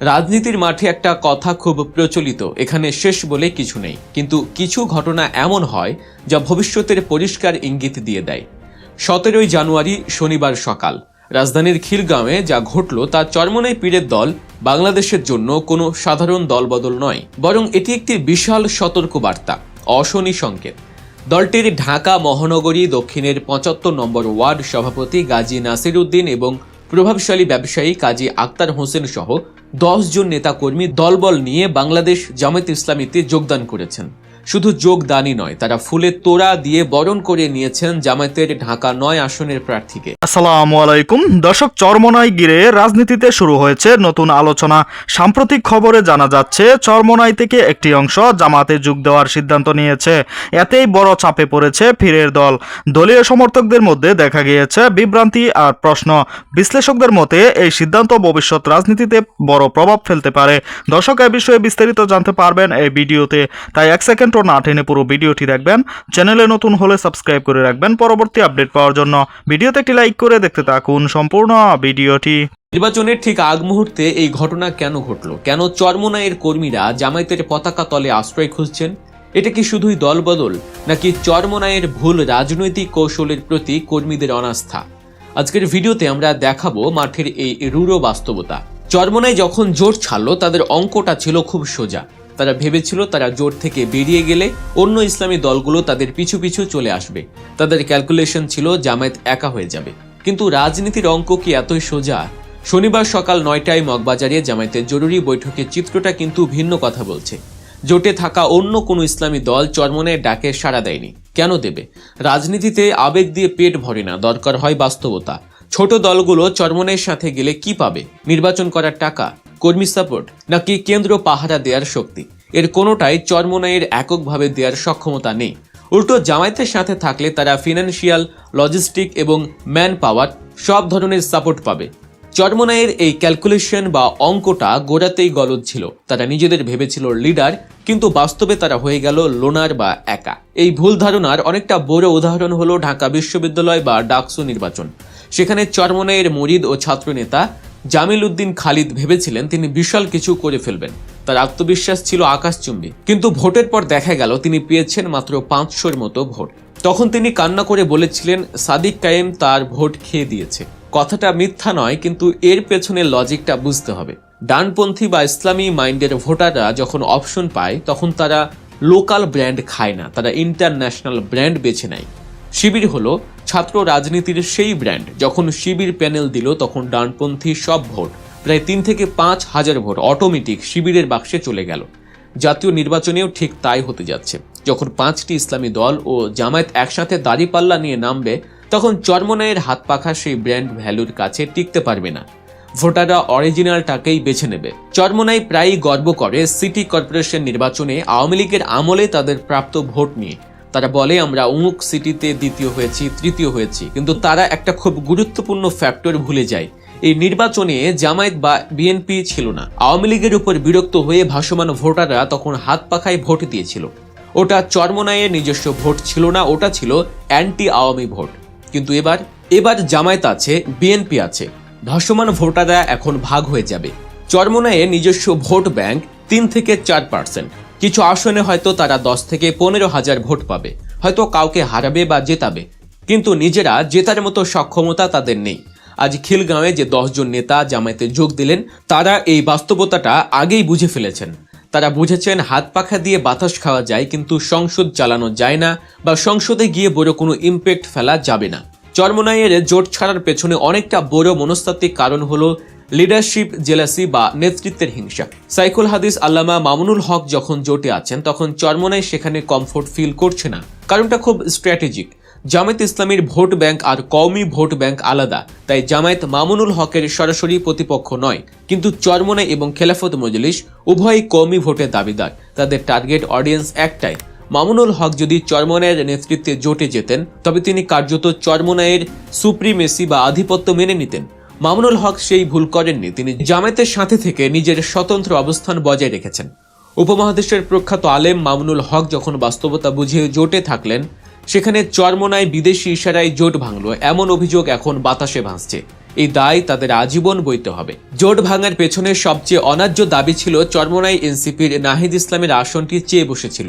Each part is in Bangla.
রাজনীতির মাঠে একটা কথা খুব প্রচলিত, এখানে শেষ বলে কিছু নেই। কিন্তু কিছু ঘটনা এমন হয়, যা ভবিষ্যতের পরিষ্কার ইঙ্গিত দিয়ে দেয়। সতেরোই জানুয়ারি, শনিবার সকাল। রাজধানীর খিলগাঁওয়ে যা ঘটল, তা চরমনাই পীরের দল, বাংলাদেশের জন্য কোনো সাধারণ দলবদল নয়, বরং এটি একটি বিশাল সতর্ক বার্তা অশনি সংকেত। দলটির ঢাকা, মহানগরী, দক্ষিণের পঁচাত্তর নম্বর ওয়ার্ড সভাপতি গাজী নাসির উদ্দিন এবং প্রভাবশালী ব্যবসায়ী কাজী আক্তার হোসেন সহ দশ জন নেতাকর্মী দলবল নিয়ে বাংলাদেশ জামায়াত ইসলামীতে যোগদান করেছেন। শুধু যোগদানই নয়, তারা ফুলের তোড়া দিয়ে বরণ করে নিয়েছেন জামায়াতের ঢাকা নয় আসনের প্রার্থীকে। আসসালামু আলাইকুম। দর্শক, চরমনাই গিরে রাজনীতিতে শুরু হয়েছে নতুন আলোচনা। সাম্প্রতিক খবরে জানা যাচ্ছে, চরমনাই থেকে একটি অংশ জামাতে যোগ দেওয়ার সিদ্ধান্ত নিয়েছে। এতেই বড় চাপে পড়েছে ফিরের দল। দলীয় সমর্থকদের মধ্যে দেখা গিয়েছে বিভ্রান্তি আর প্রশ্ন। বিশ্লেষকদের মতে, এই সিদ্ধান্ত ভবিষ্যৎ রাজনীতিতে বড় প্রভাব ফেলতে পারে। দর্শক, এ বিষয়ে বিস্তারিত জানতে পারবেন এই ভিডিওতে। তাই এক সেকেন্ডও না টেনে পুরো ভিডিওটি দেখবেন। চ্যানেলে নতুন হলে সাবস্ক্রাইব করে রাখবেন। পরবর্তী আপডেট পাওয়ার জন্য ভিডিওতে একটি লাইক করে দেখতে থাকুন সম্পূর্ণ ভিডিওটি। নির্বাচনের ঠিক আগ মুহূর্তে এই ঘটনা কেন ঘটল? কেন চরমনাইয়ের কর্মীরা জামায়াতের পতাকা তলে আশ্রয় খুঁজছেন? এটা কি শুধুই দলবদল, নাকি চরমনাইয়ের ভুল রাজনৈতিক কৌশলের প্রতি কর্মীদের অনাস্থা? আজকের ভিডিওতে আমরা দেখাবো মাঠের এই রূঢ় বাস্তবতা। চরমনাই যখন জোট ছাড়লো, তাদের অঙ্কটা ছিল খুব সোজা। তারা ভেবেছিল তারা জোট থেকে বেরিয়ে গেলে অন্য ইসলামী দলগুলো তাদের পিছু পিছু চলে আসবে। তাদের ক্যালকুলেশন ছিল জামায়াত একা হয়ে যাবে। কিন্তু রাজনীতির অঙ্ক কি এতই সোজা? শনিবার সকাল নয়টায় মগবাজারে জামায়াতের জরুরি বৈঠকে চিত্রটা কিন্তু ভিন্ন কথা বলছে। জোটে থাকা অন্য কোনো ইসলামী দল চরমনের ডাকে সাড়া দেয়নি। কেন দেবে? রাজনীতিতে আবেগ দিয়ে পেট ভরে না, দরকার হয় বাস্তবতা। ছোট দলগুলো চরমনের সাথে গেলে কি পাবে? নির্বাচন করার টাকা? কর্মী সাপোর্ট নাকি কেন্দ্র পাহারা দেওয়ার শক্তি? এর কোনোটাই চরমনাইয়ের এককভাবে দেওয়ার সক্ষমতা নেই। উল্টো জামায়াতের সাথে থাকলে তারা ফিনান্সিয়াল লজিস্টিক এবং ম্যান পাওয়ার সব ধরনের সাপোর্ট পাবে। চরমনাইয়ের এই ক্যালকুলেশন বা অঙ্কটা গোড়াতেই গলদ ছিল। তারা নিজেদের ভেবেছিল লিডার কিন্তু বাস্তবে তারা হয়ে গেল লোনার বা একা। এই ভুল ধারণার অনেকটা বড় উদাহরণ হলো ঢাকা বিশ্ববিদ্যালয় বা ডাকসু নির্বাচন। সেখানে চরমনাইয়ের মরিদ ও ছাত্রনেতা জামিল উদ্দিন খালিদ ভেবেছিলেন তিনি বিশাল কিছু করে ফেলবেন। তার আত্মবিশ্বাস ছিল আকাশচুম্বী। কিন্তু ভোটের পর দেখা গেল তিনি পেয়েছেন মাত্র পাঁচশোর মতো ভোট। তখন তিনি কান্না করে বলেছিলেন, সাদিক কায়েম তার ভোট খেয়ে দিয়েছে। কথাটা মিথ্যা নয়, কিন্তু এর পেছনে লজিকটা বুঝতে হবে। ডানপন্থী বা ইসলামী মাইন্ডের ভোটাররা যখন অপশন পায়, তখন তারা লোকাল ব্র্যান্ড খায় না, তারা ইন্টারন্যাশনাল ব্র্যান্ড বেছে নেয়। শিবির হলো ছাত্র রাজনীতির সেই ব্র্যান্ড, যখন শিবির প্যানেল দিল, তখন ডানপন্থী সব ভোট, প্রায় তিন থেকে পাঁচ হাজার ভোট অটোমেটিক শিবিরের বাক্সে চলে গেল। জাতীয় নির্বাচনেও ঠিক তাই হতে যাচ্ছে। যখন পাঁচটি ইসলামী দল ও জামায়াত একসাথে দাড়িপাল্লা নিয়ে নামবে, তখন চরমনাইয়ের হাত পাখা সেই ব্র্যান্ড ভ্যালুর কাছে টিকতে পারবে না। ভোটাররা অরিজিনালটাকেই বেছে নেবে। চরমনাই প্রায়ই গর্ব করে সিটি কর্পোরেশন নির্বাচনে আওয়ামী লীগের আমলে তাদের প্রাপ্ত ভোট নিয়ে। তারা বলে, আমরা অমুক সিটিতে দ্বিতীয় হয়েছি, তৃতীয় হয়েছি। কিন্তু তারা একটা খুব গুরুত্বপূর্ণ ফ্যাক্টর ভুলে যায়। এই নির্বাচনে জামায়াত বা বিএনপি ছিল না। আওয়ামী লীগের উপর বিরক্ত হয়ে ভাসমান ভোটাররা তখন হাত পাখায় ভোট দিয়েছিল। ওটা চরমনাইয়ের নিজস্ব ভোট ছিল না, ওটা ছিল অ্যান্টি আওয়ামী ভোট। কিন্তু এবার এবার জামায়াত আছে বিএনপি আছে। ভাসমান ভোটাররা এখন ভাগ হয়ে যাবে। চরমনায়ে নিজস্ব ভোট ব্যাংক তিন থেকে চার পার্সেন্ট কিছু আসনে হয়তো তারা দশ থেকে পনেরো হাজার ভোট পাবে, হয়তো কাউকে হারাবে বা জেতাবে। কিন্তু নিজেরা জেতার মতো সক্ষমতা তাদের নেই। আজ খিলগাঁওয়ে যে দশজন নেতা জামায়াতে যোগ দিলেন, তারা এই বাস্তবতাটা আগেই বুঝে ফেলেছেন। তারা বুঝেছেন হাত পাখা দিয়ে বাতাস খাওয়া যায়, কিন্তু সংসদ চালানো যায় না বা সংসদে গিয়ে বড় কোনো ইম্প্যাক্ট ফেলা যাবে না। চরমনাইয়ের জোট ছাড়ার পেছনে অনেকটা বড় মনস্তাত্ত্বিক কারণ হলো লিডারশিপ, জেলাসি বা নেতৃত্বের হিংসা। সাইকুল হাদিস আল্লামা মামুনুল হক যখন জোটে আছেন, তখন চরমনাই সেখানে কমফোর্ট ফিল করছে না। কারণটা খুব স্ট্র্যাটেজিক। জামায়াত ইসলামীর ভোট ব্যাংক আর কওমি ভোট ব্যাংক আলাদা, তাই জামায়াত মামুনুল হকের সরাসরি প্রতিপক্ষ নয়। কিন্তু চরমনাই এবং খেলাফত মজলিস উভয়ই কওমি ভোটের দাবিদার। তাদের টার্গেট অডিয়েন্স একটাই। মামুনুল হক যদি চরমনায়ের নেতৃত্বে জোটে যেতেন, তবে তিনি কার্যত চরমনায়ের সুপ্রিমেসি বা আধিপত্য মেনে নিতেন। মামুনুল হক সেই ভুল করেননি। তিনি জামায়াতের সাথে থেকে নিজের স্বতন্ত্র অবস্থান বজায় রেখেছেন। উপমহাদেশের প্রখ্যাত আলেম মামুনুল হক যখন বাস্তবতা বুঝে জোটে থাকলেন, সেখানে চরমনায় বিদেশি ইশারায় জোট ভাঙল। এমন অভিযোগ এখন বাতাসে ভাসছে। এই দায় তাদের আজীবন বইতে হবে। জোট ভাঙার পেছনে সবচেয়ে অন্যায্য দাবি ছিল চরমনাই এনসিপির নাহিদ ইসলামের আসনটি চেয়ে বসেছিল।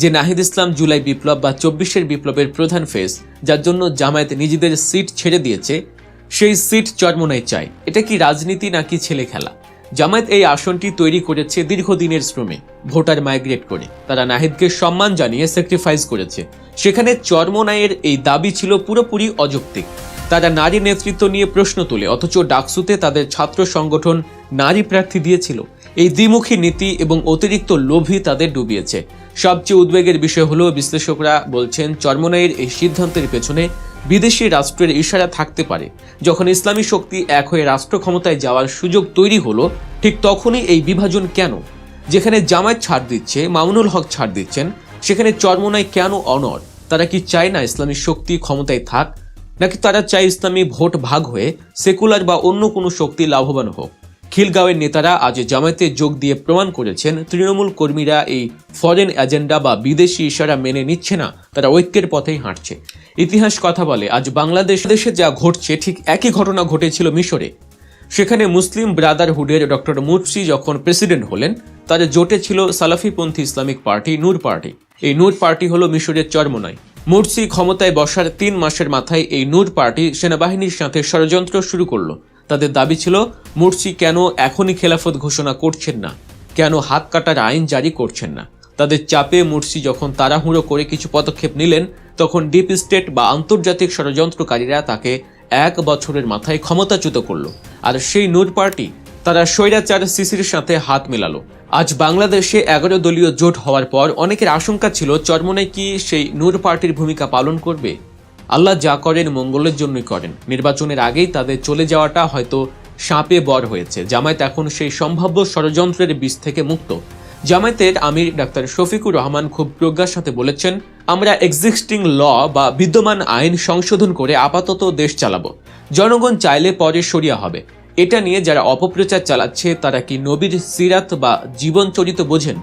যে নাহিদ ইসলাম জুলাই বিপ্লব বা চব্বিশের বিপ্লবের প্রধান ফেস যার জন্য জামায়াত নিজেদের সিট ছেড়ে দিয়েছে সেই সিট চরমনাই চায় এটা কি রাজনীতি নাকি ছেলে খেলা? জামায়াত এই আসনটি তৈরি করেছে দীর্ঘদিনের শ্রমে। ভোটার মাইগ্রেট করে। তারা নাহিদকে সম্মান জানিয়ে স্যাক্রিফাইস করেছে। সেখানে চরমনাইয়ের এই দাবি ছিল পুরোপুরি অযৌক্তিক। তারা নারী নেতৃত্ব নিয়ে প্রশ্ন তোলে, অথচ ডাকসুতে তাদের ছাত্র সংগঠন নারী প্রার্থী দিয়েছিল। এই দ্বিমুখী নীতি এবং অতিরিক্ত লোভই তাদের ডুবিয়েছে। সবচেয়ে উদ্বেগের বিষয় হলো বিশ্লেষকরা বলছেন চরমনাইয়ের এই সিদ্ধান্তের পেছনে বিদেশি রাষ্ট্রের ইশারা থাকতে পারে। যখন ইসলামী শক্তি এক হয়ে রাষ্ট্র ক্ষমতায় যাওয়ার সুযোগ তৈরি হলো, ঠিক তখনই এই বিভাজন কেন? যেখানে জামায়াত ছাড় দিচ্ছে, মামুনুল হক ছাড় দিচ্ছেন, সেখানে চরমনাই কেন অনর তারা কি চায় না ইসলামী শক্তি ক্ষমতায় থাক? নাকি তারা চায় ইসলামী ভোট ভাগ হয়ে সেকুলার বা অন্য কোনো শক্তি লাভবান হোক? খিলগাঁওয়ের নেতারা আজ জামায়াতে যোগ দিয়ে প্রমাণ করেছেন, তৃণমূল কর্মীরা এই ফরেন এজেন্ডা বা বিদেশি ইশারা মেনে নিচ্ছে না, তারা ঐক্যের পথেই হাঁটছে। ইতিহাস কথা বলে, আজ বাংলাদেশ দেশে যা ঘটছে, ঠিক একই ঘটনা ঘটেছিল মিশরে। সেখানে মুসলিম ব্রাদারহুডের ডক্টর মুরসি যখন প্রেসিডেন্ট হলেন তাদের জোটে ছিল সালাফিপন্থী ইসলামিক পার্টি, নূর পার্টি। এই নূর পার্টি হলো মিশরের চরমনাই। মুরসি ক্ষমতায় বসার তিন মাসের মাথায় এই নূর পার্টি সেনাবাহিনীর সাথে ষড়যন্ত্র শুরু করল। তাদের দাবি ছিল মুরসি কেন এখনই খেলাফত ঘোষণা করছেন না? কেন হাত কাটার আইন জারি করছেন না? তাদের চাপে মুরসি যখন তাড়াহুড়ো করে কিছু পদক্ষেপ নিলেন, তখন ডিপ স্টেট বা আন্তর্জাতিক ষড়যন্ত্রকারীরা তাকে এক বছরের মাথায় ক্ষমতাচ্যুত করল। আর সেই নূর পার্টি, তারা স্বৈরাচার সিসির সাথে হাত মেলালো। আজ বাংলাদেশে এগারো দলীয় জোট হওয়ার পর অনেকের আশঙ্কা ছিল চরমনাই কি সেই নূর পার্টির ভূমিকা পালন করবে? আল্লাহ যা করেন মঙ্গলের জন্যই করেন। নির্বাচনের আগেই তাদের চলে যাওয়াটা হয়তো সাপে বর হয়েছে। জামায়াত এখন সেই সম্ভাব্য ষড়যন্ত্রের বিষ থেকে মুক্ত। জামায়াতের আমির ডাক্তার শফিকুর রহমান খুব প্রজ্ঞার সাথে বলেছেন, আমরা এক্সিস্টিং ল বা বিদ্যমান আইন সংশোধন করে আপাতত দেশ চালাবো। জনগণ চাইলে পরে সরিয়া হবে। এটা নিয়ে যারা অপপ্রচার চালাচ্ছে, তারা কি নবীর সিরাত বা জীবন চরিত বোঝেন?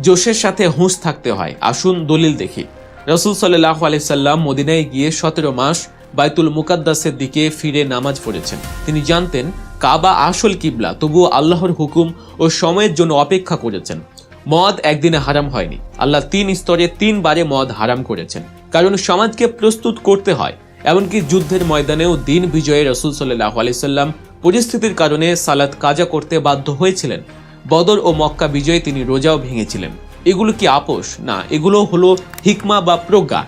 জোশের সাথে হুঁশ থাকতে হয়। আসুন দলিল দেখি। রসুল সাল্লাহ আলাইসাল্লাম মদিনায় গিয়ে সতেরো মাস বাইতুল মুকাদ্দাসের দিকে ফিরে নামাজ পড়েছেন। তিনি জানতেন, কাবা আসল কিবলা, তবুও আল্লাহর হুকুম ও সময়ের জন্য অপেক্ষা করেছেন। মদ একদিনে হারাম হয়নি। আল্লাহ তিন স্তরে তিনবারে মদ হারাম করেছেন। কারণ সমাজকে প্রস্তুত করতে হয়। এমনকি যুদ্ধের ময়দানেও দিন বিজয়ে রসুল সাল্লাহ আলাইসাল্লাম পরিস্থিতির কারণে সালাত কাজা করতে বাধ্য হয়েছিলেন। বদর ও মক্কা বিজয়ে তিনি রোজাও ভেঙেছিলেন। এগুলো কি আপোষ? না, এগুলো হলো হিকমা বা প্রজ্ঞা।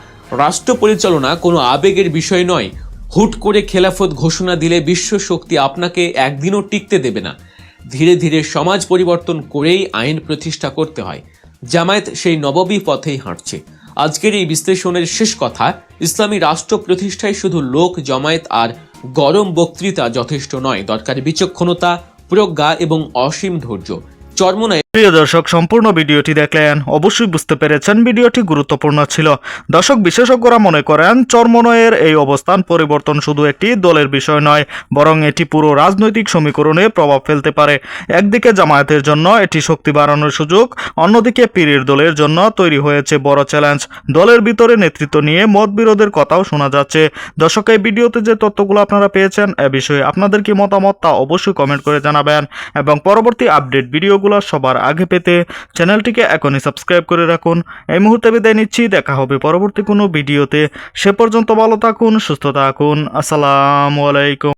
রাষ্ট্র পরিচালনা কোনো আবেগের বিষয় নয়। হুট করে খেলাফত ঘোষণা দিলে বিশ্ব শক্তি আপনাকে একদিনও টিকতে দেবে না। ধীরে ধীরে সমাজ পরিবর্তন করেই আইন প্রতিষ্ঠা করতে হয়। জামায়াত সেই নববী পথেই হাঁটছে। আজকের এই বিশ্লেষণের শেষ কথা, ইসলামী রাষ্ট্র প্রতিষ্ঠায় শুধু লোক, জমায়েত আর গরম বক্তৃতা যথেষ্ট নয়। দরকার বিচক্ষণতা, প্রজ্ঞা এবং অসীম ধৈর্য। চর্মনায় প্রিয় দর্শক, সম্পূর্ণ ভিডিওটি দেখলেন, অবশ্যই বুঝতে পেরেছেন ভিডিওটি গুরুত্বপূর্ণ ছিল। দর্শক, বিশেষজ্ঞরা মনে করেন, চরমনয়ের এই অবস্থান পরিবর্তন শুধু একটি দলের বিষয় নয়, বরং এটি পুরো রাজনৈতিক সমীকরণে প্রভাব ফেলতে পারে। একদিকে জামায়াতের জন্য এটি শক্তি বাড়ানোর সুযোগ, অন্যদিকে পীরের দলের জন্য তৈরি হয়েছে বড় চ্যালেঞ্জ। দলের ভিতরে নেতৃত্ব নিয়ে মত বিরোধের কথাও শোনা যাচ্ছে। দর্শক, এই ভিডিওতে যে তথ্যগুলো আপনারা পেয়েছেন, এ বিষয়ে আপনাদের কি মতামত তা অবশ্যই কমেন্ট করে জানাবেন। এবং পরবর্তী আপডেট ভিডিওগুলো সবার আগে পেতে চ্যানেলটিকে এখনই সাবস্ক্রাইব করে রাখুন। এই মুহূর্তে বিদায় নিচ্ছি, দেখা হবে পরবর্তী কোনো ভিডিওতে। সে পর্যন্ত ভালো থাকুন, সুস্থ থাকুন। আসসালামু আলাইকুম।